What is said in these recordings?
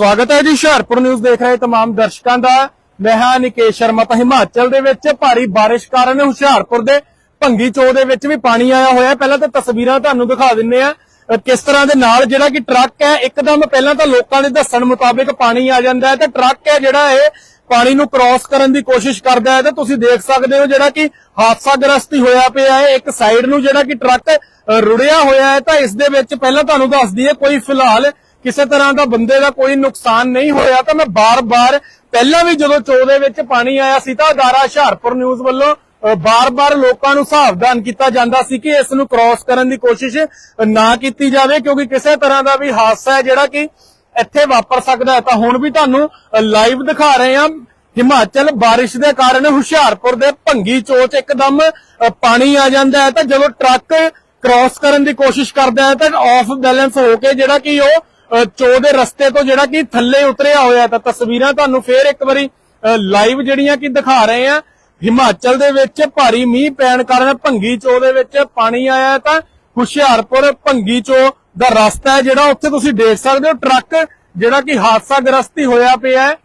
ਸਵਾਗਤ ਹੈ ਜੀ ਹੁਸ਼ਿਆਰਪੁਰ ਨਿਊਜ਼ ਦੇਖ ਰਹੇ तमाम ਦਰਸ਼ਕਾਂ ਦਾ ਮੈਂ ਹਾਂ ਨਿਕੇਸ਼ ਸ਼ਰਮਾ ਤਾਂ ਹਿਮਾਚਲ ਦੇ ਵਿੱਚ ਭਾਰੀ ਬਾਰਿਸ਼ ਕਾਰਨ ਹੁਸ਼ਿਆਰਪੁਰ ਦੇ ਭੰਗੀ ਚੋ ਦੇ ਵਿੱਚ ਵੀ ਪਾਣੀ ਆਇਆ ਹੋਇਆ ਹੈ। ਪਹਿਲਾਂ ਤਾਂ ਤਸਵੀਰਾਂ ਤੁਹਾਨੂੰ ਦਿਖਾ ਦਿੰਨੇ ਆ ਅ, ਕਿਸ ਤਰ੍ਹਾਂ ਦੇ ਨਾਲ ਜਿਹੜਾ ਕਿ ਟਰੱਕ ਹੈ ਇੱਕਦਮ ਪਹਿਲਾਂ ਤਾਂ ਲੋਕਾਂ ਦੇ ਦੱਸਣ ਮੁਤਾਬਿਕ ਪਾਣੀ ਆ ਜਾਂਦਾ ਹੈ ਤੇ ਟਰੱਕ ਹੈ ਜਿਹੜਾ ਇਹ ਪਾਣੀ ਨੂੰ ਕ੍ਰਾਸ ਕਰਨ ਦੀ ਕੋਸ਼ਿਸ਼ ਕਰਦਾ ਹੈ ਤੇ ਤੁਸੀਂ ਦੇਖ ਸਕਦੇ ਹੋ ਜਿਹੜਾ ਕਿ ਹਾਦਸਾਗ੍ਰਸਤ ਹੀ ਹੋਇਆ ਪਿਆ ਹੈ ਇੱਕ ਸਾਈਡ ਨੂੰ ਜਿਹੜਾ ਕਿ ਟਰੱਕ ਅ, ਰੁੜਿਆ ਹੋਇਆ ਹੈ ਤਾਂ ਇਸ ਦੇ ਵਿੱਚ ਪਹਿਲਾਂ ਤੁਹਾਨੂੰ ਦੱਸ ਦਈਏ ਕੋਈ ਫਿਲਹਾਲ ਕਿਸੇ ਤਰ੍ਹਾਂ ਦਾ ਬੰਦੇ ਦਾ ਕੋਈ ਨੁਕਸਾਨ ਨਹੀਂ ਹੋਇਆ ਤਾਂ ਮੈਂ ਬਾਰ-ਬਾਰ ਪਹਿਲਾਂ ਵੀ ਜਦੋਂ ਚੋ ਦੇ ਵਿੱਚ ਪਾਣੀ ਆਇਆ ਸੀ ਤਾਂ ਅਦਾਰਾ ਹੁਸ਼ਿਆਰਪੁਰ ਨਿਊਜ਼ ਵੱਲੋਂ ਬਾਰ-ਬਾਰ ਲੋਕਾਂ ਨੂੰ ਸਾਵਧਾਨ ਕੀਤਾ ਜਾਂਦਾ ਸੀ ਕਿ ਇਸ ਨੂੰ ਕ੍ਰਾਸ ਕਰਨ ਦੀ ਕੋਸ਼ਿਸ਼ ਨਾ ਕੀਤੀ ਜਾਵੇ ਕਿਉਂਕਿ ਕਿਸੇ ਤਰ੍ਹਾਂ ਦਾ ਵੀ ਹਾਦਸਾ ਹੈ ਜਿਹੜਾ ਕਿ ਇੱਥੇ ਵਾਪਰ ਸਕਦਾ ਹੈ। ਤਾਂ ਹੁਣ ਵੀ ਤੁਹਾਨੂੰ ਲਾਈਵ ਦਿਖਾ ਰਹੇ ਹਾਂ। ਹਿਮਾਚਲ ਬਾਰਿਸ਼ ਦੇ ਕਾਰਨ ਹੁਸ਼ਿਆਰਪੁਰ ਦੇ ਭੰਗੀ ਚੋਚ ਇੱਕਦਮ ਅ, ਪਾਣੀ ਆ ਜਾਂਦਾ ਹੈ। ਤਾਂ ਜਦੋਂ ਟਰੱਕ ਕ੍ਰਾਸ ਕਰਨ ਦੀ ਕੋਸ਼ਿਸ਼ ਕਰਦਾ ਹੈ ਤਾਂ ਆਫ ਬੈਲੈਂਸ ਹੋ ਕੇ ਜਿਹੜਾ ਕਿ ਉਹ ਚੋ ਦੇ ਰਸਤੇ ਤੋਂ ਜਿਹੜਾ ਕਿ ਥੱਲੇ ਉਤਰਿਆ ਹੋਇਆ ਤਾਂ ਤਸਵੀਰਾਂ ਤੁਹਾਨੂੰ ਫੇਰ ਇੱਕ ਵਾਰੀ ਲਾਈਵ ਜਿਹੜੀਆਂ ਕਿ ਦਿਖਾ ਰਹੇ ਆ। ਹਿਮਾਚਲ ਦੇ ਵਿੱਚ ਭਾਰੀ ਮੀਂਹ ਪੈਣ ਕਾਰਨ ਭੰਗੀ ਚੋ ਦੇ ਵਿੱਚ ਪਾਣੀ ਆਇਆ ਤਾਂ ਹੁਸ਼ਿਆਰਪੁਰ ਭੰਗੀ ਚੋ ਦਾ ਰਸਤਾ ਹੈ ਜਿਹੜਾ ਉੱਥੇ ਤੁਸੀਂ ਦੇਖ ਸਕਦੇ ਹੋ। ਟਰੱਕ ਜਿਹੜਾ ਕਿ ਹਾਦਸਾਗ੍ਰਸਤ ਹੀ ਹੋਇਆ ਪਿਆ ਹੈ।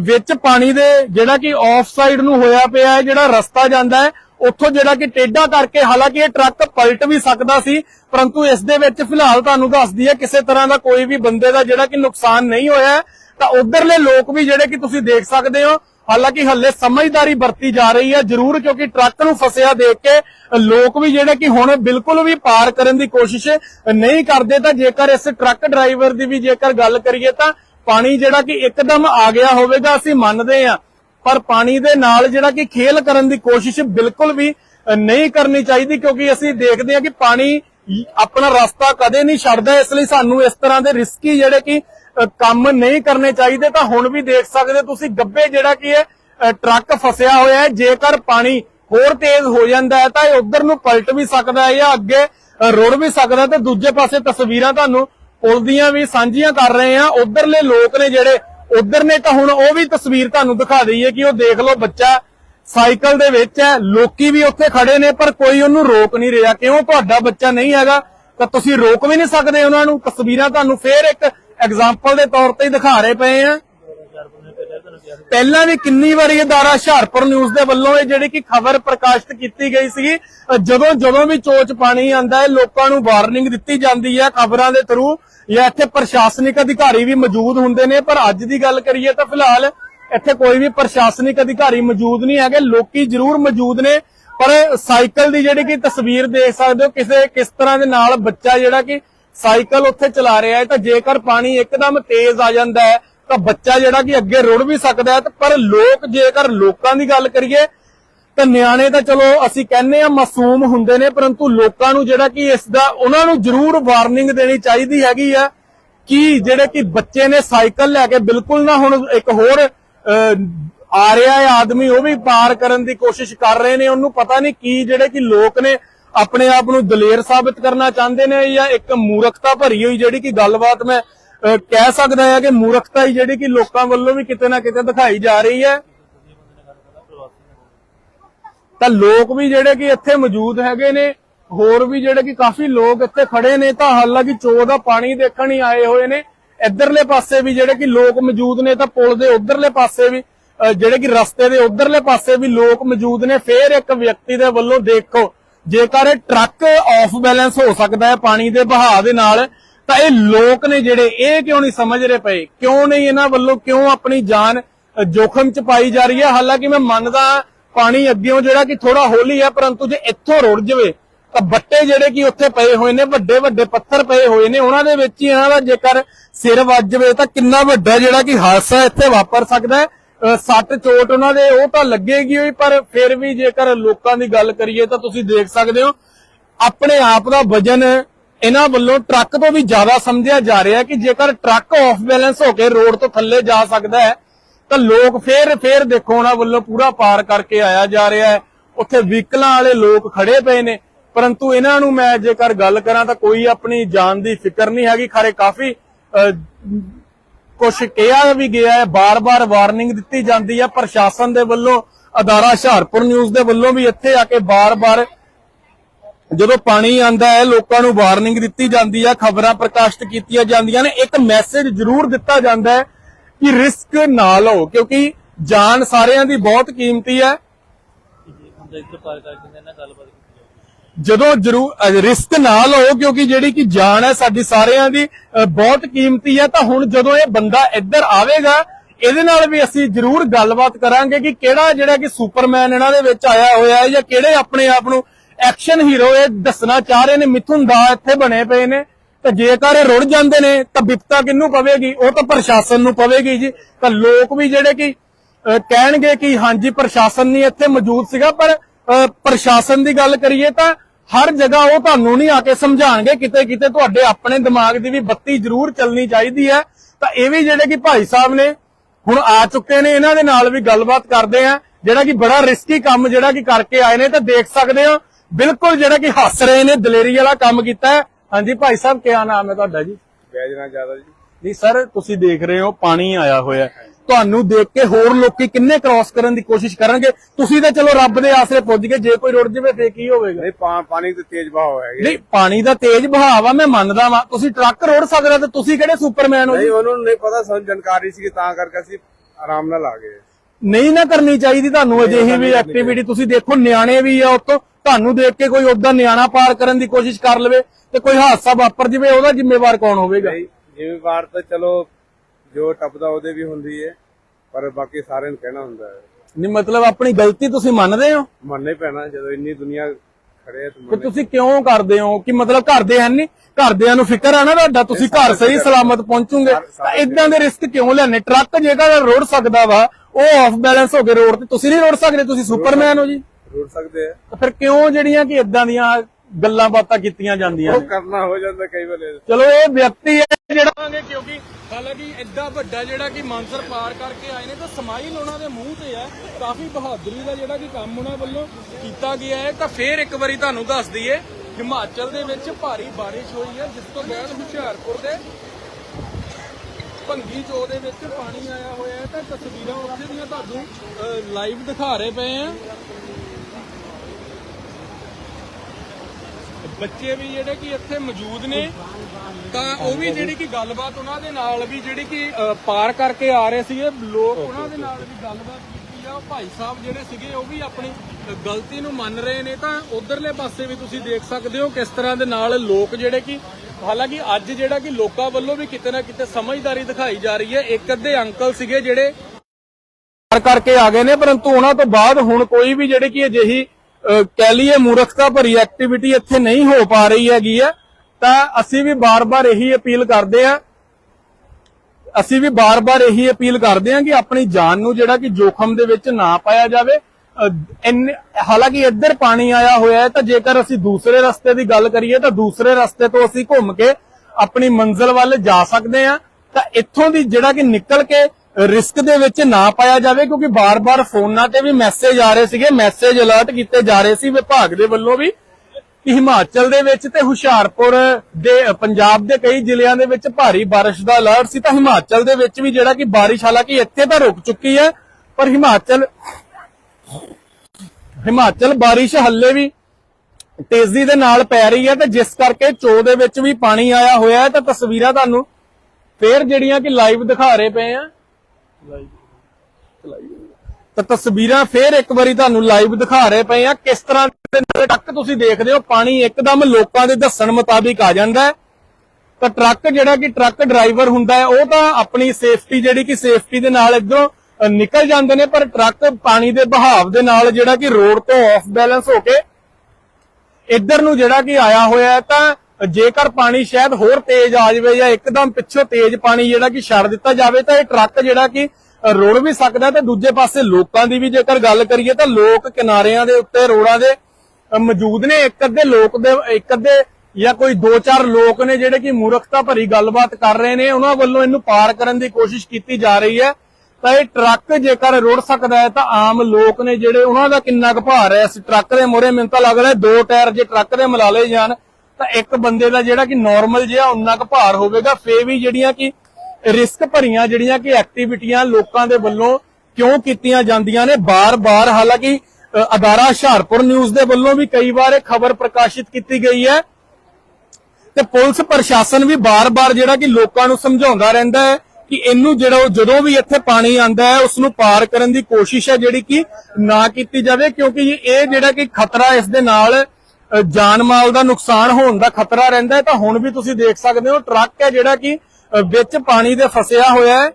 ਵਿੱਚ ਪਾਣੀ ਦੇ ਜਿਹੜਾ ਕਿ ਆਫ ਸਾਈਡ ਨੂੰ ਹੋਇਆ ਪਿਆ ਹੈ, ਜਿਹੜਾ ਰਸਤਾ ਜਾਂਦਾ ਹੈ। ਉੱਥੋਂ ਜਿਹੜਾ ਕਿ ਟੇਢਾ ਕਰਕੇ ਹਾਲਾਂਕਿ ਇਹ ਟਰੱਕ ਪਲਟ ਵੀ ਸਕਦਾ ਸੀ, ਪਰੰਤੂ ਇਸ ਦੇ ਵਿੱਚ ਫਿਲਹਾਲ ਤੁਹਾਨੂੰ ਦੱਸਦੀ ਹੈ ਕਿਸੇ ਤਰ੍ਹਾਂ ਦਾ ਕੋਈ ਵੀ ਬੰਦੇ ਦਾ ਜਿਹੜਾ ਕਿ ਨੁਕਸਾਨ ਨਹੀਂ ਹੋਇਆ ਤਾਂ ਉਧਰਲੇ ਲੋਕ ਵੀ ਜਿਹੜੇ ਕਿ ਤੁਸੀਂ ਦੇਖ ਸਕਦੇ ਹੋ, ਹਾਲਾਂਕਿ ਹੱਲੇ ਸਮਝਦਾਰੀ ਵਰਤੀ ਜਾ ਰਹੀ ਹੈ ਜ਼ਰੂਰ, ਕਿਉਂਕਿ ਟਰੱਕ ਨੂੰ ਫਸਿਆ ਦੇਖ ਕੇ ਲੋਕ ਵੀ ਜਿਹੜੇ ਕਿ ਹੁਣ ਬਿਲਕੁਲ ਵੀ ਪਾਰ ਕਰਨ ਦੀ ਕੋਸ਼ਿਸ਼ ਨਹੀਂ ਕਰਦੇ। ਤਾਂ ਜੇਕਰ ਇਸ ਟਰੱਕ ਡਰਾਈਵਰ ਦੀ ਵੀ ਜੇਕਰ ਗੱਲ ਕਰੀਏ ਤਾਂ ਪਾਣੀ ਜਿਹੜਾ ਕਿ ਇੱਕਦਮ ਆ ਗਿਆ ਹੋਵੇਗਾ, ਅਸੀਂ ਮੰਨਦੇ ਹਾਂ। ਪਰ ਪਾਣੀ ਦੇ ਨਾਲ ਜਿਹੜਾ ਕਿ ਖੇਲ ਕਰਨ ਦੀ ਕੋਸ਼ਿਸ਼ ਬਿਲਕੁਲ ਵੀ ਨਹੀਂ ਕਰਨੀ ਚਾਹੀਦੀ ਕਿਉਂਕਿ ਅਸੀਂ ਦੇਖਦੇ ਹਾਂ ਕਿ ਪਾਣੀ ਆਪਣਾ ਰਸਤਾ ਕਦੇ ਨਹੀਂ ਛੱਡਦਾ। ਇਸ ਲਈ ਸਾਨੂੰ ਇਸ ਤਰ੍ਹਾਂ ਦੇ ਰਿਸਕੀ ਜਿਹੜੇ ਕਿ ਕੰਮ ਨਹੀਂ ਕਰਨੇ ਚਾਹੀਦੇ। ਤਾਂ ਹੁਣ ਵੀ ਦੇਖ ਸਕਦੇ ਤੁਸੀਂ ਗੱਬੇ ਜਿਹੜਾ ਕਿ ਇਹ ਟਰੱਕ ਫਸਿਆ ਹੋਇਆ ਹੈ। ਜੇਕਰ ਪਾਣੀ ਹੋਰ ਤੇਜ਼ ਹੋ ਜਾਂਦਾ ਹੈ ਤਾਂ ਇਹ ਉਧਰ ਨੂੰ ਪਲਟ ਵੀ ਸਕਦਾ ਹੈ ਜਾਂ ਅੱਗੇ ਰੁੜ ਵੀ ਸਕਦਾ ਤੇ ਦੂਜੇ ਪਾਸੇ ਤਸਵੀਰਾਂ ਤੁਹਾਨੂੰ ਪੁਲ ਦੀਆਂ ਵੀ ਸਾਂਝੀਆਂ ਕਰ ਰਹੇ ਆ ਉਧਰਲੇ ਲੋਕ ਨੇ ਜਿਹੜੇ ਉਧਰ ਨੇ ਤਾਂ ਹੁਣ ਉਹ ਵੀ ਤਸਵੀਰ ਤੁਹਾਨੂੰ ਦਿਖਾ ਦਈਏ ਕਿ ਉਹ ਦੇਖ ਲਓ ਬੱਚਾ ਸਾਈਕਲ ਦੇ ਵਿੱਚ ਹੈ, ਲੋਕੀ ਵੀ ਉੱਥੇ ਖੜੇ ਨੇ, ਪਰ ਕੋਈ ਉਹਨੂੰ ਰੋਕ ਨਹੀਂ ਰਿਹਾ। ਕਿਉਂ? ਤੁਹਾਡਾ ਬੱਚਾ ਨਹੀਂ ਹੈਗਾ, ਤਾਂ ਤੁਸੀਂ ਰੋਕ ਵੀ ਨਹੀਂ ਸਕਦੇ ਉਹਨਾਂ ਨੂੰ। ਤਸਵੀਰਾਂ ਤੁਹਾਨੂੰ ਫੇਰ ਇੱਕ ਐਗਜ਼ਾਮਪਲ ਦੇ ਤੌਰ ਤੇ ਦਿਖਾ ਰਹੇ ਪਏ ਆ। ਪਹਿਲਾਂ ਵੀ ਕਿੰਨੀ ਵਾਰੀ ਅਦਾਰਾ ਹੁਸ਼ਿਆਰਪੁਰ ਨਿਊਜ਼ ਦੇ ਵੱਲੋਂ ਇਹ ਜਿਹੜੀ ਕਿ ਖਬਰ ਪ੍ਰਕਾਸ਼ਿਤ ਕੀਤੀ ਗਈ ਸੀ ਜਦੋਂ ਜਦੋਂ ਵੀ ਚੋਚ ਪਾਣੀ ਆਂਦਾ ਹੈ, ਲੋਕਾਂ ਨੂੰ ਵਾਰਨਿੰਗ ਦਿੱਤੀ ਜਾਂਦੀ ਹੈ ਖਬਰਾਂ ਦੇ ਥਰੂ ਜਾਂ ਇੱਥੇ ਪ੍ਰਸ਼ਾਸਨਿਕ ਅਧਿਕਾਰੀ ਵੀ ਮੌਜੂਦ ਹੁੰਦੇ ਨੇ, ਪਰ ਅੱਜ ਦੀ ਗੱਲ ਕਰੀਏ ਤਾਂ ਫਿਲਹਾਲ ਇੱਥੇ ਕੋਈ ਵੀ ਪ੍ਰਸ਼ਾਸਨਿਕ ਅਧਿਕਾਰੀ ਮੌਜੂਦ ਨਹੀਂ ਹੈਗੇ, ਲੋਕੀ ਜ਼ਰੂਰ ਮੌਜੂਦ ਨੇ, ਪਰ ਸਾਈਕਲ ਦੀ ਜਿਹੜੀ ਕਿ ਤਸਵੀਰ ਦੇਖ ਸਕਦੇ ਹੋ, ਕਿਸੇ, ਕਿਸ ਤਰ੍ਹਾਂ ਦੇ ਨਾਲ ਬੱਚਾ ਜਿਹੜਾ ਕਿ ਸਾਈਕਲ ਉੱਥੇ ਚਲਾ ਰਿਹਾ ਹੈ, ਤਾਂ ਜੇਕਰ ਪਾਣੀ ਇੱਕਦਮ ਤੇਜ਼ ਆ ਜਾਂਦਾ ਹੈ ਤਾਂ ਬੱਚਾ ਜਿਹੜਾ ਕਿ ਅੱਗੇ ਰੁੜ ਵੀ ਸਕਦਾ ਹੈ ਪਰ ਲੋਕ ਜੇਕਰ ਲੋਕਾਂ ਦੀ ਗੱਲ ਕਰੀਏ, ਤਾਂ ਨਿਆਣੇ ਤਾਂ ਚਲੋ ਅਸੀਂ ਕਹਿੰਦੇ ਆ ਮਾਸੂਮ ਹੁੰਦੇ ਨੇ, ਪਰੰਤੂ ਲੋਕਾਂ ਨੂੰ ਜਿਹੜਾ ਕਿ ਇਸ ਦਾ ਉਹਨਾਂ ਨੂੰ ਜ਼ਰੂਰ ਵਾਰਨਿੰਗ ਦੇਣੀ ਚਾਹੀਦੀ ਹੈਗੀ ਆ ਕਿ ਜਿਹੜੇ ਕਿ ਬੱਚੇ ਨੇ ਸਾਈਕਲ ਲੈ ਕੇ ਬਿਲਕੁਲ ਨਾ ਹੁਣ ਇੱਕ ਹੋਰ ਆ ਰਿਹਾ ਹੈ ਆਦਮੀ, ਉਹ ਵੀ ਪਾਰ ਕਰਨ ਦੀ ਕੋਸ਼ਿਸ਼ ਕਰ ਰਹੇ ਨੇ, ਉਹਨੂੰ ਪਤਾ ਨਹੀਂ ਕੀ ਜਿਹੜੇ ਕਿ ਲੋਕ ਨੇ ਆਪਣੇ ਆਪ ਨੂੰ ਦਲੇਰ ਸਾਬਿਤ ਕਰਨਾ ਚਾਹੁੰਦੇ ਨੇ ਜਾਂ ਇੱਕ ਮੂਰਖਤਾ ਭਰੀ ਹੋਈ ਜਿਹੜੀ ਕਿ ਗੱਲਬਾਤ ਮੈਂ ਕਹਿ ਸਕਦਾ ਹੈ ਕਿ ਮੂਰਖਤਾ ਹੀ ਜਿਹੜੀ ਕਿ ਲੋਕਾਂ ਵੱਲੋਂ ਵੀ ਕਿਤੇ ਨਾ ਕਿਤੇ ਦਿਖਾਈ ਜਾ ਰਹੀ ਹੈ। ਤਾਂ ਲੋਕ ਵੀ ਜਿਹੜੇ ਕਿ ਇੱਥੇ ਮੌਜੂਦ ਹੈਗੇ ਨੇ, ਹੋਰ ਵੀ ਜਿਹੜੇ ਕਿ ਕਾਫੀ ਲੋਕ ਇੱਥੇ ਖੜੇ ਨੇ, ਤਾਂ ਹਾਲਾਂਕਿ ਚੋ ਦਾ ਪਾਣੀ ਦੇਖਣ ਹੀ ਆਏ ਹੋਏ ਨੇ। ਇਧਰਲੇ ਪਾਸੇ ਵੀ ਜਿਹੜੇ ਕਿ ਲੋਕ ਮੌਜੂਦ ਨੇ, ਤਾਂ ਪੁਲ ਦੇ ਉਧਰਲੇ ਪਾਸੇ ਵੀ ਜਿਹੜੇ ਕਿ ਰਸਤੇ ਦੇ ਉਧਰਲੇ ਪਾਸੇ ਵੀ ਲੋਕ ਮੌਜੂਦ ਨੇ। ਫੇਰ ਇੱਕ ਵਿਅਕਤੀ ਦੇ ਵੱਲੋਂ ਦੇਖੋ, ਜੇਕਰ ਇਹ ਟਰੱਕ ਆਫ ਬੈਲੈਂਸ ਹੋ ਸਕਦਾ ਹੈ ਪਾਣੀ ਦੇ ਵਹਾਅ ਦੇ ਨਾਲ ਤਾਂ ਇਹ ਲੋਕ ਨੇ ਜਿਹੜੇ, ਇਹ ਕਿਉਂ ਨਹੀਂ ਸਮਝ ਰਹੇ ਪਏ? ਕਿਉਂ ਨਹੀਂ ਇਹਨਾਂ ਵੱਲੋਂ ਕਿਉਂ ਆਪਣੀ ਜਾਨ ਜੋਖਮ ਚ ਪਾਈ ਜਾ ਰਹੀ ਹੈ? ਹਾਲਾਂਕਿ ਮੈਂ ਮੰਨਦਾ ਪਾਣੀ ਅੱਗਿਓਂ ਜਿਹੜਾ ਕਿ ਥੋੜਾ ਹੌਲੀ ਹੈ, ਪਰੰਤੂ ਜੇ ਇੱਥੋਂ ਰੁੜ ਜਵੇ, ਤਾਂ ਬੱਟੇ ਜਿਹੜੇ ਕਿ ਉੱਥੇ ਪਏ ਹੋਏ ਨੇ, ਵੱਡੇ ਵੱਡੇ ਪੱਥਰ ਪਏ ਹੋਏ ਨੇ, ਉਹਨਾਂ ਦੇ ਵਿੱਚ ਹੀ ਇਹਨਾਂ ਦਾ ਜੇਕਰ ਸਿਰ ਵੱਜ ਜਵੇ, ਤਾਂ ਕਿੰਨਾ ਵੱਡਾ ਜਿਹੜਾ ਕਿ ਹਾਦਸਾ ਇੱਥੇ ਵਾਪਰ ਸਕਦਾ ਹੈ? ਸੱਟ ਚੋਟ ਉਹਨਾਂ ਦੇ, ਉਹ ਤਾਂ ਲੱਗੇਗੀ ਹੋਈ ਪਰ ਫਿਰ ਵੀ ਜੇਕਰ ਲੋਕਾਂ ਦੀ ਗੱਲ ਕਰੀਏ ਤਾਂ ਤੁਸੀਂ ਦੇਖ ਸਕਦੇ ਹੋ, ਆਪਣੇ ਆਪ ਦਾ ਵਜਨ ਇਹਨਾਂ ਵੱਲੋਂ ਟਰੱਕ ਤੋਂ ਵੀ ਜ਼ਿਆਦਾ ਸਮਝਿਆ ਜਾ ਰਿਹਾ ਕਿ ਜੇਕਰ ਟਰੱਕ ਆਫ ਬੈਲੈਂਸ ਹੋ ਕੇ ਰੋਡ ਤੋਂ ਥੱਲੇ ਜਾ ਸਕਦਾ ਹੈ, ਤਾਂ ਲੋਕ ਫੇਰ ਫੇਰ ਦੇਖੋ ਉਹਨਾਂ ਵੱਲੋਂ ਪੂਰਾ ਪਾਰ ਕਰਕੇ ਆਇਆ ਜਾ ਰਿਹਾ ਹੈ। ਉੱਥੇ ਵਹੀਕਲਾਂ ਵਾਲੇ ਲੋਕ ਖੜੇ ਪਏ ਨੇ। ਪਰੰਤੂ ਇਹਨਾਂ ਨੂੰ ਮੈਂ ਜੇਕਰ ਗੱਲ ਕਰਾਂ ਤਾਂ ਕੋਈ ਆਪਣੀ ਜਾਨ ਦੀ ਫਿਕਰ ਨਹੀਂ ਹੈਗੀ। ਖਰੇ ਕਾਫੀ ਕੁਛ ਕਿਹਾ ਵੀ ਗਿਆ ਹੈ। ਬਾਰ-ਬਾਰ ਵਾਰਨਿੰਗ ਦਿੱਤੀ ਜਾਂਦੀ ਹੈ। ਪ੍ਰਸ਼ਾਸਨ ਦੇ ਵੱਲੋਂ, ਅਦਾਰਾ ਹੁਸ਼ਿਆਰਪੁਰ ਨਿਊਜ਼ ਦੇ ਵੱਲੋਂ ਵੀ ਇੱਥੇ ਆ ਕੇ ਬਾਰ-ਬਾਰ ਜਦੋਂ ਪਾਣੀ ਆਂਦਾ ਹੈ, ਲੋਕਾਂ ਨੂੰ ਵਾਰਨਿੰਗ ਦਿੱਤੀ ਜਾਂਦੀ ਹੈ ਖਬਰਾਂ ਪ੍ਰਕਾਸ਼ਿਤ ਕੀਤੀਆਂ ਜਾਂਦੀਆਂ ਨੇ, ਇੱਕ ਮੈਸੇਜ ਜ਼ਰੂਰ ਦਿੱਤਾ ਜਾਂਦਾ ਹੈ ਕਿ ਰਿਸਕ ਨਾ ਲਓ, ਕਿਉਂਕਿ ਜਾਨ ਸਾਰਿਆਂ ਦੀ ਬਹੁਤ ਕੀਮਤੀ ਹੈ। ਹੁੰਦਾ ਜਦੋਂ ਜਰੂਰ ਰਿਸਕ ਨਾ ਲਓ, ਕਿਉਂਕਿ ਜਿਹੜੀ ਕਿ ਜਾਨ ਹੈ ਸਾਡੀ ਸਾਰਿਆਂ ਦੀ ਬਹੁਤ ਕੀਮਤੀ ਹੈ, ਤਾਂ ਹੁਣ ਜਦੋਂ ਇਹ ਬੰਦਾ ਇੱਧਰ ਆਵੇਗਾ, ਇਹਦੇ ਨਾਲ ਵੀ ਅਸੀਂ ਜਰੂਰ ਗੱਲਬਾਤ ਕਰਾਂਗੇ ਕਿ ਕਿਹੜਾ ਜਿਹੜਾ ਕਿ ਸੁਪਰਮੈਨ ਇਹਨਾਂ ਦੇ ਵਿੱਚ ਆਇਆ ਹੋਇਆ ਹੈ ਜਾਂ ਕਿਹੜੇ ਆਪਣੇ ਆਪ ਨੂੰ ਐਕਸ਼ਨ ਹੀਰੋ ਇਹ ਦੱਸਣਾ ਚਾਹ ਰਹੇ ਨੇ, ਮਿਥੁਨ ਦਾ ਇੱਥੇ ਬਣੇ ਪਏ ਨੇ, ਤੇ ਜੇਕਰ ਇਹ ਰੁੜ ਜਾਂਦੇ ਨੇ, ਤਾਂ ਵਿਪਤਾ ਕਿਹਨੂੰ ਪਵੇਗੀ? ਉਹ ਤਾਂ ਪ੍ਰਸ਼ਾਸਨ ਨੂੰ ਪਵੇਗੀ ਜੀ। ਤਾਂ ਲੋਕ ਵੀ ਜਿਹੜੇ ਕਿ ਕਹਿਣਗੇ ਕਿ ਹਾਂਜੀ, ਪ੍ਰਸ਼ਾਸਨ ਨਹੀਂ ਇੱਥੇ ਮੌਜੂਦ ਸੀਗਾ, ਪਰ ਪ੍ਰਸ਼ਾਸਨ ਦੀ ਗੱਲ ਕਰੀਏ ਤਾਂ ਹਰ ਜਗ੍ਹਾ ਉਹ ਤੁਹਾਨੂੰ ਨਹੀਂ ਆ ਕੇ ਸਮਝਾਣਗੇ। ਕਿਤੇ ਕਿਤੇ ਤੁਹਾਡੇ ਆਪਣੇ ਦਿਮਾਗ ਦੀ ਵੀ ਬੱਤੀ ਜ਼ਰੂਰ ਚੱਲਣੀ ਚਾਹੀਦੀ ਹੈ। ਤਾਂ ਇਹ ਵੀ ਜਿਹੜੇ ਕਿ ਭਾਈ ਸਾਹਿਬ ਨੇ ਹੁਣ ਆ ਚੁੱਕੇ ਨੇ, ਇਹਨਾਂ ਦੇ ਨਾਲ ਵੀ ਗੱਲਬਾਤ ਕਰਦੇ ਆ। ਜਿਹੜਾ ਕਿ ਬੜਾ ਰਿਸਕੀ ਕੰਮ ਜਿਹੜਾ ਕਿ ਕਰਕੇ ਆਏ ਨੇ, ਤਾਂ ਦੇਖ ਸਕਦੇ ਹੋ ਬਿਲਕੁਲ ਜਿਹੜਾ ਕਿ ਹੱਸ ਰਹੇ ਨੇ ਦਲੇਰੀ ਵਾਲਾ ਕੰਮ ਕੀਤਾ ਹੈ। ਹਾਂਜੀ ਭਾਈ ਸਾਹਿਬ ਕੀ ਨਾਮ ਹੈ ਤੁਹਾਡਾ ਜੀ? ਬੈਜਣਾ ਜ਼ਿਆਦਾ ਜੀ। ਨਹੀਂ ਸਰ ਤੁਸੀਂ ਦੇਖ ਰਹੇ ਹੋ ਪਾਣੀ ਆਇਆ ਹੋਇਆ ਹੈ। ਤੁਹਾਨੂੰ ਦੇਖ ਕੇ ਹੋਰ ਲੋਕੀ ਕਿੰਨੇ ਕ੍ਰਾਸ ਕਰਨ ਦੀ ਕੋਸ਼ਿਸ਼ ਕਰਨਗੇ। ਤੁਸੀਂ ਤਾਂ ਚਲੋ ਰੱਬ ਦੇ ਆਸਰੇ ਪੁੱਜ ਗਏ ਜੇ ਕੋਈ ਰੁੜ ਜਾਵੇ ਫੇਰ ਕੀ ਹੋਵੇਗਾ? ਨਹੀਂ ਪਾ- ਪਾਣੀ ਤੇ ਤੇਜ਼ ਵਹਾਅ ਹੈਗੇ ਨਹੀਂ ਪਾਣੀ ਦਾ ਤੇਜ਼ ਬਹਾਵ ਆ ਮੈਂ ਮੰਨਦਾ ਵਾਂ। ਤੁਸੀਂ ਟਰੱਕ ਰੋੜ ਸਕਦਾ ਤੇ ਤੁਸੀਂ ਕਿਹੜੇ ਸੁਪਰਮੈਨ ਹੋ ਜੀ? ਨਹੀਂ ਉਹਨਾਂ ਨੂੰ ਨਹੀਂ ਪਤਾ ਸਾਨੂੰ ਜਾਣਕਾਰੀ ਸੀ ਤਾਂ ਕਰਕੇ ਅਸੀਂ ਆਰਾਮ ਨਾਲ ਆ ਗਏ। ਨਹੀਂ ਨਾ ਕਰਨੀ ਚਾਹੀਦੀ ਤੁਹਾਨੂੰ ਅਜਿਹੀ ਵੀ ਐਕਟੀਵਿਟੀ ਤੁਸੀਂ ਦੇਖੋ ਨਿਆਣੇ ਵੀ ਆ ਉਤੋਂ। ਤੁਹਾਨੂੰ ਦੇਖ ਕੇ ਕੋਈ ਉਦਾਂ ਨਿਆਣਾ ਪਾਰ ਕਰਨ ਦੀ ਕੋਸ਼ਿਸ਼ ਕਰ ਲਵੇ ਤੇ ਕੋਈ ਹਾਦਸਾ ਵਾਪਰ ਜਵੇ ਉਹਦਾ ਜ਼ਿੰਮੇਵਾਰ ਕੌਣ ਹੋਵੇਗਾ? ਨਹੀਂ ਜਿਵੇਂ ਵਾਰ ਤਾਂ ਚਲੋ ਜੋ ਟੱਪਦਾ ਉਹਦੇ ਵੀ ਹੁੰਦੀ ਹੈ ਪਰ ਬਾਕੀ ਸਾਰਿਆਂ ਨੂੰ ਕਹਿਣਾ ਹੁੰਦਾ ਹੈ। ਨਹੀਂ ਮਤਲਬ ਆਪਣੀ ਗਲਤੀ ਤੁਸੀਂ ਮੰਨਦੇ ਹੋ? ਮੰਨਣਾ ਪੈਣਾ ਜਦੋਂ ਇੰਨੀ ਦੁਨੀਆ ਖੜੇ ਹੈ ਤਾਂ ਤੁਸੀਂ ਕਿਉਂ ਕਰਦੇ ਹੋ? ਕਿ ਮਤਲਬ ਘਰਦੇ ਹਨ ਨਹੀਂ ਘਰਦਿਆਂ ਨੂੰ ਫਿਕਰ ਆ ਨਾ ਤੁਹਾਡਾ ਤੁਸੀਂ ਘਰ ਸਹੀ ਸਲਾਮਤ ਪਹੁੰਚੋਗੇ ਤਾਂ ਇਦਾਂ ਦੇ ਰਿਸਕ ਕਿਉਂ ਲੈਣੇ ਟਰੱਕ ਜੇਕਰ ਰੋੜ ਸਕਦਾ ਵਾ ਉਹ ਆਫ ਬੈਲੈਂਸ ਹੋ ਕੇ ਰੋਡ ਤੇ ਤੁਸੀਂ ਨਹੀਂ ਰੋੜ ਸਕਦੇ ਤੁਸੀਂ ਸੁਪਰਮੈਨ ਹੋ ਜੀ। ਰੁੜ ਸਕਦੇ ਆ। ਤਾਂ ਫਿਰ ਕਿਉਂ ਜਿਹੜੀਆਂ ਕਿ ਇਦਾਂ ਦੀਆਂ ਗੱਲਾਂ ਬਾਤਾਂ ਕੀਤੀਆਂ ਜਾਂਦੀਆਂ ਉਹ ਨੇ? ਕਰਨਾ ਹੋ ਜਾਂਦਾ ਕਈ ਵੇਲੇ ਚਲੋ ਇਹ ਵਿਅਕਤੀ ਹੈ ਜਿਹੜਾ ਕਿਉਂਕਿ ਹਾਲਾਂਕਿ ਐਡਾ ਵੱਡਾ ਜਿਹੜਾ ਕਿ ਮਾਨਸਰ ਪਾਰ ਕਰਕੇ ਆਏ ਨੇ ਤਾਂ ਸਮਾਈਲ ਉਹਨਾਂ ਦੇ ਮੂੰਹ ਤੇ ਹੈ। ਕਾਫੀ ਬਹਾਦਰੀ ਦਾ ਜਿਹੜਾ ਕਿ ਕੰਮ ਉਹਨਾਂ ਵੱਲੋਂ ਕੀਤਾ ਗਿਆ ਹੈ। ਤਾਂ ਫੇਰ ਇੱਕ ਵਾਰੀ ਤੁਹਾਨੂੰ ਦੱਸ ਦਈਏ ਹਿਮਾਚਲ ਦੇ ਵਿੱਚ ਭਾਰੀ ਬਾਰਿਸ਼ ਹੋਈ ਹੈ ਜਿਸ ਤੋਂ ਬਾਅਦ ਹੁਸ਼ਿਆਰਪੁਰ ਦੇ ਭੰਗੀ ਚੋ ਦੇ ਵਿੱਚ ਪਾਣੀ ਆਇਆ ਹੋਇਆ ਹੈ। ਤਾਂ ਤਸਵੀਰਾਂ ਉੱਥੇ ਦੀਆਂ ਤੁਹਾਨੂੰ ਲਾਈਵ ਦਿਖਾ ਰਹੇ ਪਏ ਆ ਬੱਚੇ ਵੀ ਜਿਹੜੇ ਕਿ ਇੱਥੇ ਮੌਜੂਦ ਨੇ ਤਾਂ ਉਹ ਵੀ ਜਿਹੜੀ ਕਿ ਗੱਲਬਾਤ ਉਹਨਾਂ ਦੇ ਨਾਲ ਵੀ ਜਿਹੜੀ ਕਿ ਅ, ਪਾਰ ਕਰਕੇ ਆ ਰਹੇ ਸੀਗੇ। ਲੋਕ ਉਹਨਾਂ ਦੇ ਨਾਲ ਵੀ ਗੱਲਬਾਤ ਕੀਤੀ ਆ। ਉਹ ਭਾਈ ਸਾਹਿਬ ਜਿਹੜੇ ਸੀਗੇ ਉਹ ਵੀ ਆਪਣੀ ਅ, ਗਲਤੀ ਨੂੰ ਮੰਨ ਰਹੇ ਨੇ। ਤਾਂ ਉਧਰਲੇ ਪਾਸੇ ਵੀ ਤੁਸੀਂ ਦੇਖ ਸਕਦੇ ਹੋ ਕਿਸ ਤਰ੍ਹਾਂ ਦੇ ਨਾਲ ਲੋਕ ਜਿਹੜੇ ਕਿ ਹਾਲਾਂਕਿ ਅੱਜ ਜਿਹੜਾ ਕਿ ਲੋਕਾਂ ਵੱਲੋਂ ਵੀ ਕਿਤੇ ਨਾ ਕਿਤੇ ਸਮਝਦਾਰੀ ਦਿਖਾਈ ਜਾ ਰਹੀ ਹੈ। ਇੱਕ ਅੱਧੇ ਅੰਕਲ ਸੀਗੇ ਜਿਹੜੇ ਪਾਰ ਕਰਕੇ ਆ ਗਏ ਨੇ ਪਰੰਤੂ ਉਹਨਾਂ ਤੋਂ ਬਾਅਦ ਹੁਣ ਕੋਈ ਵੀ ਜਿਹੜੇ ਕਿ ਅਜਿਹੀ ਕਹਿ ਲਈਏ ਮੂਰਖਤਾ ਭਰੀ ਐਕਟੀਵਿਟੀ ਇੱਥੇ ਨਹੀਂ ਹੋ ਪਾ ਰਹੀ ਹੈਗੀ ਆ, ਤਾਂ ਅਸੀਂ ਵੀ ਬਾਰ-ਬਾਰ ਇਹੀ ਅਪੀਲ ਕਰਦੇ ਆ, ਅਸੀਂ ਵੀ ਬਾਰ-ਬਾਰ ਇਹੀ ਅਪੀਲ ਕਰਦੇ ਹਾਂ ਕਿ ਆਪਣੀ ਜਾਨ ਨੂੰ ਜਿਹੜਾ ਕਿ ਜੋਖਮ ਦੇ ਵਿੱਚ ਨਾ ਪਾਇਆ ਜਾਵੇ। ਹਾਲਾਂਕਿ ਇੱਧਰ ਪਾਣੀ ਆਇਆ ਹੋਇਆ ਹੈ, ਤਾਂ ਜੇਕਰ ਅਸੀਂ ਦੂਸਰੇ ਰਸਤੇ ਦੀ ਗੱਲ ਕਰੀਏ, ਤਾਂ ਦੂਸਰੇ ਰਸਤੇ ਤੋਂ ਅਸੀਂ ਘੁੰਮ ਕੇ ਆਪਣੀ ਮੰਜ਼ਿਲ ਵੱਲ ਜਾ ਸਕਦੇ ਹਾਂ ਤਾਂ ਇੱਥੋਂ ਦੀ ਜਿਹੜਾ ਕਿ ਨਿਕਲ ਕੇ ਰਿਸਕ ਦੇ ਵਿੱਚ ਨਾ ਪਾਇਆ ਜਾਵੇ, ਕਿਉਂਕਿ ਬਾਰ-ਬਾਰ ਫੋਨਾਂ ਤੇ ਵੀ ਮੈਸੇਜ ਆ ਰਹੇ ਸੀਗੇ ਮੈਸੇਜ ਅਲਰਟ ਕੀਤੇ ਜਾ ਰਹੇ ਸੀ ਵਿਭਾਗ ਦੇ ਵੱਲੋਂ ਵੀ। ਕਿ ਹਿਮਾਚਲ ਦੇ ਵਿੱਚ ਤੇ ਹੁਸ਼ਿਆਰਪੁਰ ਦੇ, ਪੰਜਾਬ ਦੇ ਕਈ ਜ਼ਿਲ੍ਹਿਆਂ ਦੇ ਵਿੱਚ ਭਾਰੀ ਬਾਰਿਸ਼ ਦਾ ਅਲਰਟ ਸੀ। ਤਾਂ ਹਿਮਾਚਲ ਦੇ ਵਿੱਚ ਵੀ ਜਿਹੜਾ ਕਿ ਬਾਰਿਸ਼ ਹਾਲਾਂਕਿ ਇੱਥੇ ਤਾਂ ਰੁਕ ਚੁੱਕੀ ਹੈ, ਪਰ ਹਿਮਾਚਲ ਹਿਮਾਚਲ ਬਾਰਿਸ਼ ਹੱਲੇ ਵੀ ਤੇਜ਼ੀ ਦੇ ਨਾਲ ਪੈ ਰਹੀ ਹੈ ਤੇ ਜਿਸ ਕਰਕੇ ਚੋ ਦੇ ਵਿੱਚ ਵੀ ਪਾਣੀ ਆਇਆ ਹੋਇਆ ਹੈ। ਤਾਂ ਤਸਵੀਰਾਂ ਤੁਹਾਨੂੰ ਫੇਰ ਜਿਹੜੀਆਂ ਕਿ ਲਾਈਵ ਦਿਖਾ ਰਹੇ ਪਏ ਆ। ਤਾਂ ਤਸਵੀਰਾਂ ਫੇਰ ਇੱਕ ਵਾਰੀ ਤੁਹਾਨੂੰ ਲਾਈਵ ਦਿਖਾ ਰਹੇ ਪਏ ਆ। ਕਿਸ ਤਰ੍ਹਾਂ ਦੇ ਨਾਲ ਤੁਸੀਂ ਦੇਖਦੇ ਹੋ? ਪਾਣੀ ਇੱਕਦਮ ਲੋਕਾਂ ਦੇ ਦੱਸਣ ਮੁਤਾਬਿਕ ਆ ਜਾਂਦਾ ਹੈ। ਤਾਂ ਟਰੱਕ ਜਿਹੜਾ ਕਿ ਟਰੱਕ ਡਰਾਈਵਰ ਹੁੰਦਾ ਹੈ, ਉਹ ਤਾਂ ਆਪਣੀ ਸੇਫਟੀ, ਜਿਹੜੀ ਕਿ ਸੇਫਟੀ ਦੇ ਨਾਲ ਇਧਰੋਂ ਨਿਕਲ ਜਾਂਦੇ ਨੇ, ਪਰ ਟਰੱਕ ਪਾਣੀ ਦੇ ਬਹਾਵ ਦੇ ਨਾਲ ਜਿਹੜਾ ਕਿ ਰੋਡ ਤੋਂ ਆਫ ਬੈਲੈਂਸ ਹੋ ਕੇ ਇੱਧਰ ਨੂੰ ਜਿਹੜਾ ਕਿ ਆਇਆ ਹੋਇਆ ਤਾਂ ਜੇਕਰ ਪਾਣੀ ਸ਼ਾਇਦ ਹੋਰ ਤੇਜ਼ ਆ ਜਾਵੇ ਜਾਂ ਇੱਕਦਮ ਪਿੱਛੋਂ ਤੇਜ਼ ਪਾਣੀ ਜਿਹੜਾ ਕਿ ਛੱਡ ਦਿੱਤਾ ਜਾਵੇ ਤਾਂ ਇਹ ਟਰੱਕ ਜਿਹੜਾ ਕਿ ਅ, ਰੁੜ ਵੀ ਸਕਦਾ ਤੇ ਦੂਜੇ ਪਾਸੇ ਲੋਕਾਂ ਦੀ ਵੀ ਜੇਕਰ ਗੱਲ ਕਰੀਏ ਤਾਂ ਲੋਕ ਕਿਨਾਰਿਆਂ ਦੇ ਉੱਤੇ ਰੋੜਾਂ ਦੇ ਮੌਜੂਦ ਨੇ। ਇੱਕ ਅੱਧੇ ਲੋਕ ਦੇ ਇੱਕ ਅੱਧੇ ਜਾਂ ਕੋਈ ਦੋ ਚਾਰ ਲੋਕ ਨੇ ਜਿਹੜੇ ਕਿ ਮੂਰਖਤਾ ਭਰੀ ਗੱਲਬਾਤ ਕਰ ਰਹੇ ਨੇ। ਉਹਨਾਂ ਵੱਲੋਂ ਇਹਨੂੰ ਪਾਰ ਕਰਨ ਦੀ ਕੋਸ਼ਿਸ਼ ਕੀਤੀ ਜਾ ਰਹੀ ਹੈ। ਤਾਂ ਇਹ ਟਰੱਕ ਜੇਕਰ ਰੁੜ ਸਕਦਾ ਹੈ ਤਾਂ ਆਮ ਲੋਕ ਨੇ ਜਿਹੜੇ ਉਹਨਾਂ ਦਾ ਕਿੰਨਾ ਕੁ ਭਾਰ ਹੈ? ਇਸ ਟਰੱਕ ਦੇ ਮੋਰੇ ਮੈਨੂੰ ਤਾਂ ਲੱਗਦਾ ਦੋ ਟਾਇਰ ਜੇ ਟਰੱਕ ਦੇ ਮਿਲਾ ਜਾਣ ਤਾਂ ਇੱਕ ਬੰਦੇ ਦਾ ਜਿਹੜਾ ਕਿ ਨਾਰਮਲ ਜਿਹਾ ਉਨਾ ਕੁ ਭਾਰ ਹੋਵੇਗਾ ਫੇ ਵੀ ਜਿਹੜੀਆਂ ਕਿ ਰਿਸਕ ਭਰੀਆਂ, ਜਿਹੜੀਆਂ ਕਿ ਐਕਟੀਵਿਟੀਆਂ ਲੋਕਾਂ ਦੇ ਵੱਲੋਂ ਕਿਉਂ ਕੀਤੀਆਂ ਜਾਂਦੀਆਂ ਨੇ? ਬਾਰ-ਬਾਰ, ਹਾਲਾਂਕਿ ਅਦਾਰਾ ਹੁਸ਼ਿਆਰਪੁਰ ਨਿਊਜ਼ ਦੇ ਵੱਲੋਂ ਵੀ ਕਈ ਵਾਰ ਇਹ ਖਬਰ ਪ੍ਰਕਾਸ਼ਿਤ ਕੀਤੀ ਗਈ ਹੈ। ਤੇ ਪੁਲਿਸ ਪ੍ਰਸ਼ਾਸਨ ਵੀ ਬਾਰ-ਬਾਰ ਜਿਹੜਾ ਕਿ ਲੋਕਾਂ ਨੂੰ ਸਮਝਾਉਂਦਾ ਰਹਿੰਦਾ ਹੈ ਕਿ ਇਹਨੂੰ ਜਿਹੜਾ ਜਦੋਂ ਵੀ ਇੱਥੇ ਪਾਣੀ ਆਂਦਾ ਹੈ ਉਸ ਨੂੰ ਪਾਰ ਕਰਨ ਦੀ ਕੋਸ਼ਿਸ਼ ਹੈ ਜਿਹੜੀ ਕਿ ਨਾ ਕੀਤੀ ਜਾਵੇ, ਕਿਉਂਕਿ ਇਹ ਜਿਹੜਾ ਕਿ ਖਤਰਾ ਇਸ ਦੇ ਨਾਲ ਜਾਨ ਮਾਲ ਦਾ ਨੁਕਸਾਨ ਹੋਣ ਦਾ ਖਤਰਾ ਰਹਿੰਦਾ ਹੈ, ਤਾਂ ਹੁਣ ਵੀ ਤੁਸੀਂ ਦੇਖ ਸਕਦੇ ਹੋ, ਟਰੱਕ ਹੈ ਜਿਹੜਾ ਕਿ ਵਿੱਚ ਪਾਣੀ ਦੇ ਫਸਿਆ ਹੋਇਆ ਹੈ।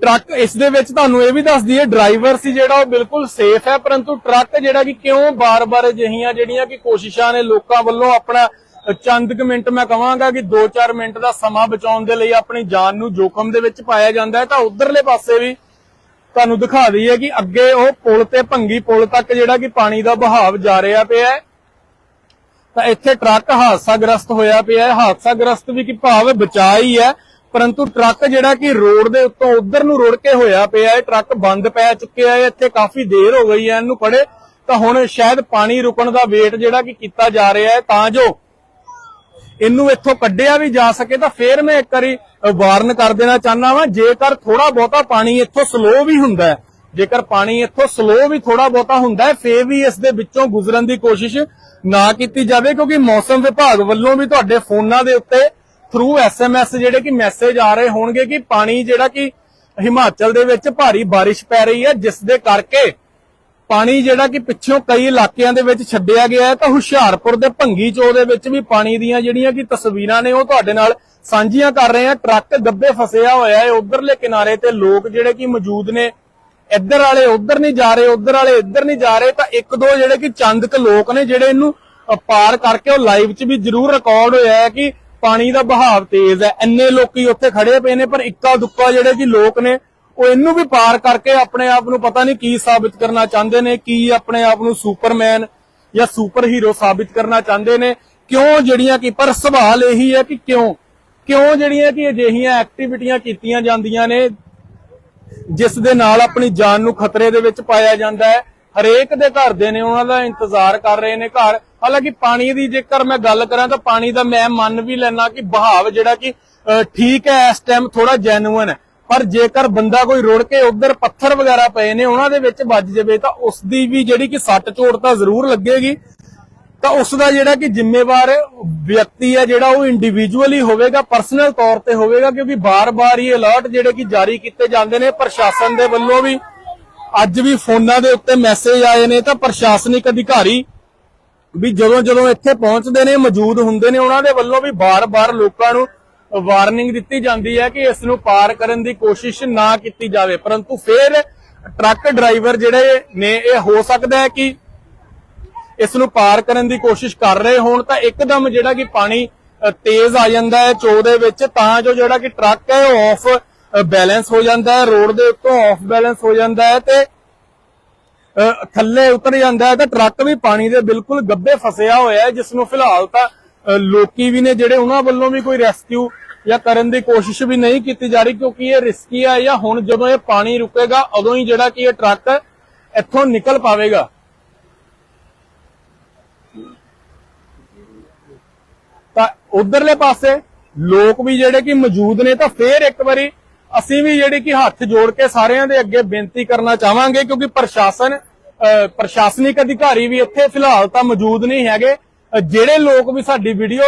ਟਰੱਕ ਇਸ ਦੇ ਵਿੱਚ ਤੁਹਾਨੂੰ ਇਹ ਵੀ ਦੱਸਦੀ ਹੈ ਡਰਾਈਵਰ ਸੀ ਜਿਹੜਾ, ਉਹ ਬਿਲਕੁਲ ਸੇਫ ਹੈ, ਪਰੰਤੂ ਟਰੱਕ ਜਿਹੜਾ ਕਿ ਕਿਉਂ ਬਾਰ-ਬਾਰ ਅਜਿਹੀਆਂ ਜਿਹੜੀਆਂ ਕਿ ਕੋਸ਼ਿਸ਼ਾਂ ਨੇ ਲੋਕਾਂ ਵੱਲੋਂ ਆਪਣਾ ਚੰਦ ਕੁ ਮਿੰਟ ਮੈਂ ਕਹਾਂਗਾ ਕਿ 2-4 ਮਿੰਟ ਦਾ ਸਮਾਂ ਬਚਾਉਣ ਦੇ ਲਈ ਆਪਣੀ ਜਾਨ ਨੂੰ ਜੋਖਮ ਦੇ ਵਿੱਚ ਪਾਇਆ ਜਾਂਦਾ ਹੈ, ਤਾਂ ਉਧਰਲੇ ਪਾਸੇ ਵੀ ਤੁਹਾਨੂੰ ਦਿਖਾ ਦਈਏ ਕਿ ਅੱਗੇ ਉਹ ਪੁਲ ਤੇ ਭੰਗੀ ਪੁਲ ਤੱਕ ਜਿਹੜਾ ਕਿ ਪਾਣੀ ਦਾ ਬਹਾਵ ਜਾ ਰਿਹਾ ਪਿਆ ਹੈ। ਤਾਂ ਇੱਥੇ ਟਰੱਕ ਹਾਦਸਾਗ੍ਰਸਤ ਹੋਇਆ ਪਿਆ ਹੈ। ਹਾਦਸਾਗ੍ਰਸਤ ਵੀ ਕਿ ਭਾਵ ਬਚਾ ਹੀ ਹੈ, ਪਰੰਤੂ ਟਰੱਕ ਜਿਹੜਾ ਕਿ ਰੋਡ ਦੇ ਉੱਤੋਂ ਉਧਰ ਨੂੰ ਰੁੜ ਕੇ ਹੋਇਆ ਪਿਆ ਹੈ। ਟਰੱਕ ਬੰਦ ਪੈ ਚੁੱਕਿਆ ਹੈ, ਇੱਥੇ ਕਾਫੀ ਦੇਰ ਹੋ ਗਈ ਹੈ ਇਹਨੂੰ ਖੜੇ ਤਾਂ ਹੁਣ ਸ਼ਾਇਦ ਪਾਣੀ ਰੁਕਣ ਦਾ ਵੇਟ ਜਿਹੜਾ ਕਿ ਕੀਤਾ ਜਾ ਰਿਹਾ ਹੈ, ਤਾਂ ਜੋ ਇਹਨੂੰ ਇੱਥੋਂ ਕੱਢਿਆ ਵੀ ਜਾ ਸਕੇ ਤਾਂ ਫੇਰ ਮੈਂ ਇੱਕ ਵਾਰੀ ਵਾਰਨ ਕਰ ਦੇਣਾ ਚਾਹਨਾ ਵਾਂ। ਜੇਕਰ ਥੋੜਾ ਬਹੁਤਾ ਪਾਣੀ ਇੱਥੋਂ ਸਲੋ ਵੀ ਹੁੰਦਾ ਹੈ, ਜੇਕਰ ਪਾਣੀ ਇੱਥੋਂ ਸਲੋ ਵੀ ਥੋੜਾ ਬਹੁਤਾ ਹੁੰਦਾ ਹੈ, ਫੇਰ ਵੀ ਇਸ ਦੇ ਵਿੱਚੋਂ ਗੁਜ਼ਰਨ ਦੀ ਕੋਸ਼ਿਸ਼ ਨਾ ਕੀਤੀ ਜਾਵੇ, ਕਿਉਂਕਿ ਮੌਸਮ ਵਿਭਾਗ ਵੱਲੋਂ ਵੀ ਤੁਹਾਡੇ ਫੋਨਾਂ ਦੇ ਉੱਤੇ ਥਰੂ ਐਸਐਮਐਸ ਜਿਹੜੇ ਕਿ ਮੈਸੇਜ ਆ ਰਹੇ ਹੋਣਗੇ ਕਿ ਪਾਣੀ ਜਿਹੜਾ ਕਿ ਹਿਮਾਚਲ ਦੇ ਵਿੱਚ ਭਾਰੀ ਬਾਰਿਸ਼ ਪੈ ਰਹੀ ਹੈ, ਜਿਸ ਦੇ ਕਰਕੇ ਪਾਣੀ ਜਿਹੜਾ ਕਿ ਪਿੱਛੋਂ ਕਈ ਇਲਾਕਿਆਂ ਦੇ ਵਿੱਚ ਛੱਡਿਆ ਗਿਆ ਹੈ, ਤਾਂ ਹੁਸ਼ਿਆਰਪੁਰ ਦੇ ਭੰਗੀ ਚੋ ਦੇ ਵਿੱਚ ਵੀ ਪਾਣੀ ਦੀਆਂ ਜਿਹੜੀਆਂ ਕਿ ਤਸਵੀਰਾਂ ਨੇ ਉਹ ਤੁਹਾਡੇ ਨਾਲ ਸਾਂਝੀਆਂ ਕਰ ਰਹੇ ਹਾਂ। ਟਰੱਕ ਗੱਬੇ ਫਸਿਆ ਹੋਇਆ ਹੈ ਉਧਰਲੇ ਕਿਨਾਰੇ ਤੇ ਲੋਕ ਜਿਹੜੇ ਕਿ ਮੌਜੂਦ ਨੇ। ਇੱਧਰ ਵਾਲੇ ਉਧਰ ਨਹੀਂ ਜਾ ਰਹੇ, ਉਧਰ ਵਾਲੇ ਇੱਧਰ ਨਹੀਂ ਜਾ ਰਹੇ, ਤਾਂ ਇੱਕ ਦੋ ਜਿਹੜੇ ਕਿ ਚੰਦ ਕੁ ਲੋਕ ਨੇ ਜਿਹੜੇ ਇਹਨੂੰ ਪਾਰ ਕਰਕੇ ਉਹ ਲਾਈਵ 'ਚ ਵੀ ਜ਼ਰੂਰ ਰਿਕਾਰਡ ਹੋਇਆ ਹੈ ਕਿ ਪਾਣੀ ਦਾ ਬਹਾਵ ਤੇਜ਼ ਹੈ। ਇੰਨੇ ਲੋਕੀ ਉੱਥੇ ਖੜੇ ਪਏ ਨੇ, ਪਰ ਇੱਕਾ ਦੁੱਕਾ ਜਿਹੜੇ ਕਿ ਲੋਕ ਨੇ ਉਹ ਇਹਨੂੰ ਵੀ ਪਾਰ ਕਰਕੇ ਆਪਣੇ ਆਪ ਨੂੰ ਪਤਾ ਨਹੀਂ ਕੀ ਸਾਬਿਤ ਕਰਨਾ ਚਾਹੁੰਦੇ ਨੇ, ਕੀ ਆਪਣੇ ਆਪ ਨੂੰ ਸੁਪਰਮੈਨ ਜਾਂ ਸੁਪਰ ਹੀਰੋ ਸਾਬਿਤ ਕਰਨਾ ਚਾਹੁੰਦੇ ਨੇ। ਕਿਉਂ ਜਿਹੜੀਆਂ ਕਿ, ਪਰ ਸਵਾਲ ਇਹੀ ਹੈ ਕਿ ਕਿਉਂ? ਕਿਉਂ ਜਿਹੜੀਆਂ ਕਿ ਅਜਿਹੀਆਂ ਐਕਟੀਵਿਟੀਆਂ ਕੀਤੀਆਂ ਜਾਂਦੀਆਂ ਨੇ, ਜਿਸ ਦੇ ਨਾਲ ਆਪਣੀ ਜਾਨ ਨੂੰ ਖਤਰੇ ਦੇ ਵਿੱਚ ਪਾਇਆ ਜਾਂਦਾ ਹੈ। ਹਰੇਕ ਦੇ ਘਰ ਦੇ ਨੇ, ਉਹਨਾਂ ਦਾ ਇੰਤਜ਼ਾਰ ਕਰ ਰਹੇ ਨੇ ਘਰ। ਹਾਲਾਂਕਿ ਪਾਣੀ ਦੀ ਜੇਕਰ ਮੈਂ ਗੱਲ ਕਰਾਂ ਤਾਂ ਪਾਣੀ ਦਾ ਮੈਂ ਮੰਨ ਵੀ ਲੈਣਾ ਕਿ ਬਹਾਵ ਜਿਹੜਾ ਕਿ ਠੀਕ ਹੈ, ਇਸ ਟਾਈਮ ਥੋੜਾ ਜੈਨੂਇਨ ਹੈ। ਪਰ ਜੇਕਰ ਬੰਦਾ ਕੋਈ ਰੁੜ ਕੇ ਉਧਰ ਪੱਥਰ ਵਗੈਰਾ ਪਏ ਨੇ ਉਹਨਾਂ ਦੇ ਵਿੱਚ ਵੱਜ ਜਾਵੇ ਤਾਂ ਉਸ ਦੀ ਵੀ ਜਿਹੜੀ ਕਿ ਸੱਟ ਚੋਟ ਤਾਂ ਜ਼ਰੂਰ ਲੱਗੇਗੀ। ਤਾਂ ਉਸ ਦਾ ਜਿਹੜਾ ਕਿ ਜ਼ਿੰਮੇਵਾਰ ਵਿਅਕਤੀ ਹੈ ਜਿਹੜਾ ਉਹ ਇੰਡੀਵਿਜੂਅਲੀ ਹੋਵੇਗਾ ਪਰਸਨਲ ਤੌਰ ਤੇ ਹੋਵੇਗਾ, ਕਿਉਂਕਿ ਬਾਰ-ਬਾਰ ਹੀ ਅਲਰਟ ਜਿਹੜੇ ਕਿ ਜਾਰੀ ਕੀਤੇ ਜਾਂਦੇ ਨੇ ਪ੍ਰਸ਼ਾਸਨ ਦੇ ਵੱਲੋਂ ਵੀ। ਅੱਜ ਵੀ ਫੋਨਾਂ ਦੇ ਉੱਤੇ ਮੈਸੇਜ ਆਏ ਨੇ ਤਾਂ ਪ੍ਰਸ਼ਾਸਨਿਕ ਅਧਿਕਾਰੀ ਵੀ ਜਦੋਂ ਜਦੋਂ ਇੱਥੇ ਪਹੁੰਚਦੇ ਨੇ, ਮੌਜੂਦ ਹੁੰਦੇ ਨੇ, ਉਹਨਾਂ ਦੇ ਵੱਲੋਂ ਵੀ ਬਾਰ-ਬਾਰ ਲੋਕਾਂ ਨੂੰ ਵਾਰਨਿੰਗ ਦਿੱਤੀ ਜਾਂਦੀ ਹੈ ਕਿ ਇਸ ਨੂੰ ਪਾਰ ਕਰਨ ਦੀ ਕੋਸ਼ਿਸ਼ ਨਾ ਕੀਤੀ ਜਾਵੇ। ਪਰੰਤੂ ਫਿਰ ਟਰੱਕ ਡਰਾਈਵਰ ਜਿਹੜੇ ਨੇ, ਇਹ ਹੋ ਸਕਦਾ ਹੈ ਕਿ ਇਸ ਨੂੰ ਪਾਰ ਕਰਨ ਦੀ ਕੋਸ਼ਿਸ਼ ਕਰ ਰਹੇ ਹੋਣ। ਤਾਂ ਇੱਕਦਮ ਜਿਹੜਾ ਕਿ ਪਾਣੀ ਤੇਜ਼ ਆ ਜਾਂਦਾ ਹੈ ਚੋ ਦੇ ਵਿੱਚ, ਤਾਂ ਜੋ ਜਿਹੜਾ ਕਿ ਟਰੱਕ ਹੈ, ਉਹ ਆਫ ਬੈਲੈਂਸ ਹੋ ਜਾਂਦਾ ਹੈ। ਰੋਡ ਦੇ ਉੱਤੋਂ ਆਫ ਬੈਲੈਂਸ ਹੋ ਜਾਂਦਾ ਹੈ ਤੇ ਥੱਲੇ ਉਤਰ ਜਾਂਦਾ ਹੈ। ਤਾਂ ਟਰੱਕ ਵੀ ਪਾਣੀ ਦੇ ਬਿਲਕੁਲ ਗੱਬੇ ਫਸਿਆ ਹੋਇਆ ਹੈ, ਜਿਸ ਨੂੰ ਫਿਲਹਾਲ ਤਾਂ ਲੋਕੀ ਵੀ ਨੇ ਜਿਹੜੇ ਉਹਨਾਂ ਵੱਲੋਂ ਵੀ ਕੋਈ ਰੈਸਕਿਊ ਜਾਂ ਕਰਨ ਦੀ ਕੋਸ਼ਿਸ਼ ਵੀ ਨਹੀਂ ਕੀਤੀ ਜਾ ਰਹੀ ਕਿਉਂਕਿ ਇਹ ਰਿਸਕੀ ਹੈ ਜਾਂ ਹੁਣ ਜਦੋਂ ਇਹ ਪਾਣੀ ਰੁਕੇਗਾ, ਉਦੋਂ ਹੀ ਜਿਹੜਾ ਕਿ ਇਹ ਟਰੱਕ ਇੱਥੋਂ ਨਿਕਲ ਪਾਵੇਗਾ। ਤਾਂ ਉਧਰਲੇ ਪਾਸੇ ਲੋਕ ਵੀ ਜਿਹੜੇ ਕਿ ਮੌਜੂਦ ਨੇ, ਤਾਂ ਫੇਰ ਇੱਕ ਵਾਰੀ ਅਸੀਂ ਵੀ ਜਿਹੜੀ ਕਿ ਹੱਥ ਜੋੜ ਕੇ ਸਾਰਿਆਂ ਦੇ ਅੱਗੇ ਬੇਨਤੀ ਕਰਨਾ ਚਾਹਾਂਗੇ ਕਿਉਂਕਿ ਪ੍ਰਸ਼ਾਸਨ ਪ੍ਰਸ਼ਾਸਨਿਕ ਅਧਿਕਾਰੀ ਵੀ ਇੱਥੇ ਫਿਲਹਾਲ ਤਾਂ ਮੌਜੂਦ ਨਹੀਂ ਹੈਗੇ। ਜਿਹੜੇ ਲੋਕ ਵੀ ਸਾਡੀ ਵੀਡੀਓ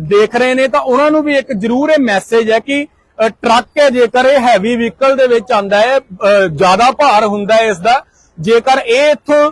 ਦੇਖ ਰਹੇ ਨੇ, ਤਾਂ ਉਹਨਾਂ ਨੂੰ ਵੀ ਇੱਕ ਜ਼ਰੂਰ ਇਹ ਮੈਸੇਜ ਹੈ ਕਿ ਟਰੱਕ ਹੈ, ਜੇਕਰ ਇਹ ਹੈਵੀ ਵਹੀਕਲ ਦੇ ਵਿੱਚ ਆਂਦਾ ਹੈ ਜ਼ਿਆਦਾ ਭਾਰ ਹੁੰਦਾ ਹੈ ਇਸ ਦਾ ਜੇਕਰ ਇਹ ਇੱਥੋਂ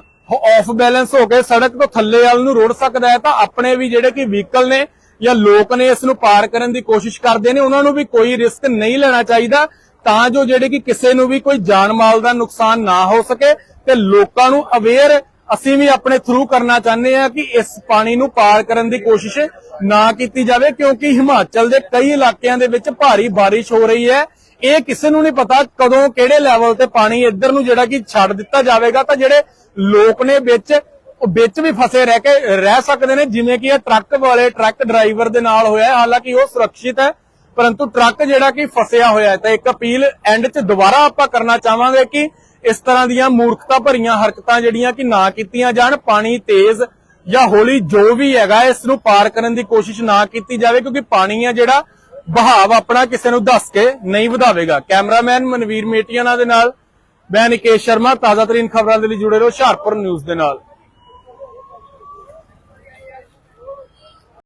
ਆਫ ਬੈਲੈਂਸ ਹੋ ਕੇ ਸੜਕ ਤੋਂ ਥੱਲੇ ਵੱਲ ਨੂੰ ਰੁੜ ਸਕਦਾ ਹੈ, ਤਾਂ ਆਪਣੇ ਵੀ ਜਿਹੜੇ ਕਿ ਵਹੀਕਲ ਨੇ ਜਾਂ ਲੋਕ ਨੇ ਇਸ ਨੂੰ ਪਾਰ ਕਰਨ ਦੀ ਕੋਸ਼ਿਸ਼ ਕਰਦੇ ਨੇ, ਉਹਨਾਂ ਨੂੰ ਵੀ ਕੋਈ ਰਿਸਕ ਨਹੀਂ ਲੈਣਾ ਚਾਹੀਦਾ, ਤਾਂ ਜੋ ਜਿਹੜੇ ਕਿ ਕਿਸੇ ਨੂੰ ਵੀ ਕੋਈ ਜਾਨ ਮਾਲ ਦਾ ਨੁਕਸਾਨ ਨਾ ਹੋ ਸਕੇ, ਤੇ ਲੋਕਾਂ ਨੂੰ ਅਵੇਅਰ ਅਸੀਂ ਵੀ ਆਪਣੇ ਥਰੂ ਕਰਨਾ ਚਾਹੁੰਦੇ ਹਾਂ ਕਿ ਇਸ ਪਾਣੀ ਨੂੰ ਪਾਰ ਕਰਨ ਦੀ ਕੋਸ਼ਿਸ਼ ਨਾ ਕੀਤੀ ਜਾਵੇ, ਕਿਉਂਕਿ ਹਿਮਾਚਲ ਦੇ ਕਈ ਇਲਾਕਿਆਂ ਦੇ ਵਿੱਚ ਭਾਰੀ ਬਾਰਿਸ਼ ਹੋ ਰਹੀ ਹੈ। ਇਹ ਕਿਸੇ ਨੂੰ ਨਹੀਂ ਪਤਾ ਕਦੋਂ, ਕਿਹੜੇ ਲੈਵਲ ਤੇ ਪਾਣੀ ਇੱਧਰ ਨੂੰ ਜਿਹੜਾ ਕਿ ਛੱਡ ਦਿੱਤਾ ਜਾਵੇਗਾ। ਤਾਂ ਜਿਹੜੇ ਲੋਕ ਨੇ ਵਿੱਚ, ਉਹ ਵਿੱਚ ਵੀ ਫਸੇ ਰਹਿ ਕੇ ਰਹਿ ਸਕਦੇ ਨੇ, ਜਿਵੇਂ ਕਿ ਇਹ ਟਰੱਕ ਵਾਲੇ, ਟਰੱਕ ਡਰਾਈਵਰ ਦੇ ਨਾਲ ਹੋਇਆ ਹਾਲਾਂਕਿ ਉਹ ਸੁਰੱਖਿਅਤ ਹੈ, ਪਰੰਤੂ ਟਰੱਕ ਜਿਹੜਾ ਕਿ ਫਸਿਆ ਹੋਇਆ ਹੈ। ਤਾਂ ਇੱਕ ਅਪੀਲ ਐਂਡ 'ਚ ਦੁਬਾਰਾ ਆਪਾਂ ਕਰਨਾ ਚਾਹਾਂਗੇ ਕਿ ਇਸ ਤਰ੍ਹਾਂ ਦੀਆਂ ਮੂਰਖਤਾ ਭਰੀਆਂ ਹਰਕਤਾਂ ਜਿਹੜੀਆਂ ਕਿ ਨਾ ਕੀਤੀਆਂ ਜਾਣ, ਪਾਣੀ ਤੇਜ਼ ਜਾਂ ਹੌਲੀ ਜੋ ਵੀ ਹੈਗਾ, ਇਸ ਨੂੰ ਪਾਰ ਕਰਨ ਦੀ ਕੋਸ਼ਿਸ਼ ਨਾ ਕੀਤੀ ਜਾਵੇ, ਕਿਉਂਕਿ ਪਾਣੀ ਆ ਜਿਹੜਾ ਬਹਾਵ ਆਪਣਾ ਕਿਸੇ ਨੂੰ ਦੱਸ ਕੇ ਨਹੀਂ ਵਧਾਵੇਗਾ। ਕੈਮਰਾਮੈਨ ਮਨਵੀਰ ਮੇਟੀਆਣਾ ਦੇ ਨਾਲ, ਮੈਂ ਨਿਕੇਸ਼ ਸ਼ਰਮਾ, ਤਾਜ਼ਾ ਤਰੀਨ ਖਬਰਾਂ ਦੇ ਲਈ ਜੁੜੇ ਰਹੋ, ਹੁਸ਼ਿਆਰਪੁਰ ਨਿਊਜ਼ ਦੇ ਨਾਲ।